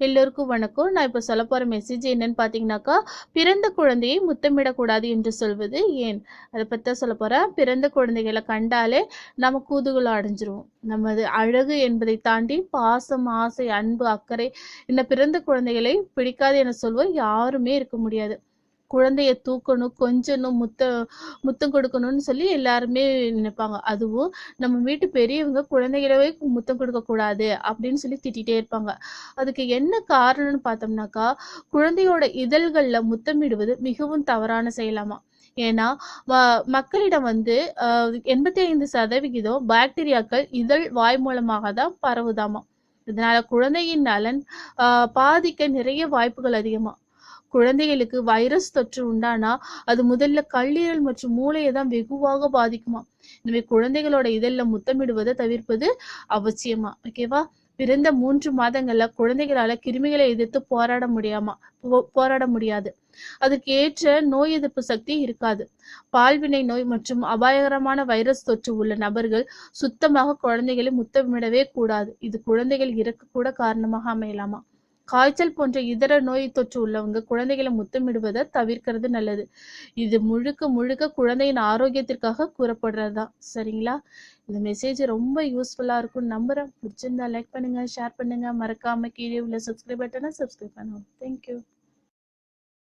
எல்லோருக்கும் வணக்கம். நான் இப்போ சொல்ல போகிற மெசேஜ் என்னன்னு பார்த்தீங்கன்னாக்கா பிறந்த குழந்தையை முத்தமிடக்கூடாது என்று சொல்வது ஏன்? அதை பற்றி தான் சொல்ல போகிறேன் பிறந்த குழந்தைகளை கண்டாலே நம்ம கூதுகுலம் அடைஞ்சிருவோம். நமது அழகு என்பதை தாண்டி பாசம் ஆசை அன்பு அக்கறை இந்த பிறந்த குழந்தைகளை பிடிக்காது என சொல்வோம். யாருமே இருக்க முடியாது. குழந்தைய தூக்கணும் கொஞ்சணும் முத்த முத்தம் கொடுக்கணும்னு சொல்லி எல்லாருமே நினைப்பாங்க. அதுவும் நம்ம வீட்டு பெரியவங்க குழந்தைகளவே முத்தம் கொடுக்க கூடாது அப்படின்னு சொல்லி திட்டிகிட்டே இருப்பாங்க. அதுக்கு என்ன காரணம்னு பார்த்தோம்னாக்கா குழந்தையோட இதழ்கள்ல முத்தமிடுவது மிகவும் தவறான செயலாமா? ஏன்னா மக்களிடம் வந்து எண்பத்தி ஐந்து சதவிகிதம் பாக்டீரியாக்கள் இதழ் வாய் மூலமாக தான் பரவுதாமா? இதனால குழந்தையின் நலன் ஆஹ் பாதிக்க நிறைய வாய்ப்புகள் அதிகமா? குழந்தைகளுக்கு வைரஸ் தொற்று உண்டானா அது முதல்ல கல்லீரல் மற்றும் மூளையை தான் வெகுவாக பாதிக்குமா? எனவே குழந்தைகளோட இதழ்ல முத்தமிடுவதை தவிர்ப்பது அவசியமா? ஓகேவா பிறந்த மூன்று மாதங்கள்ல குழந்தைகளால கிருமிகளை எதிர்த்து போராட முடியாமா? போ- போராட முடியாது. அதுக்கு ஏற்ற நோய் எதிர்ப்பு சக்தி இருக்காது. பால்வினை நோய் மற்றும் அபாயகரமான வைரஸ் தொற்று உள்ள நபர்கள் சுத்தமாக குழந்தைகளை முத்தமிடவே கூடாது. இது குழந்தைகள் இறக்க கூட காரணமாக அமையலாமா? காய்ச்சல் போன்ற இதர நோய் தொற்று உள்ளவங்க குழந்தைகளை முத்தமிடுவதை தவிர்க்கிறது நல்லது. இது முழுக்க முழுக்க குழந்தையின் ஆரோக்கியத்திற்காக கூறப்படுறதா? சரிங்களா? இந்த மெசேஜ் ரொம்ப யூஸ்ஃபுல்லாக இருக்கும்னு நம்புகிறேன் பிடிச்சிருந்தா லைக் பண்ணுங்கள் ஷேர் பண்ணுங்கள் மறக்காமல் கீழே உள்ள சப்ஸ்கிரைப் பட்டனை சப்ஸ்கிரைப் பண்ணுவோம் தேங்க்யூ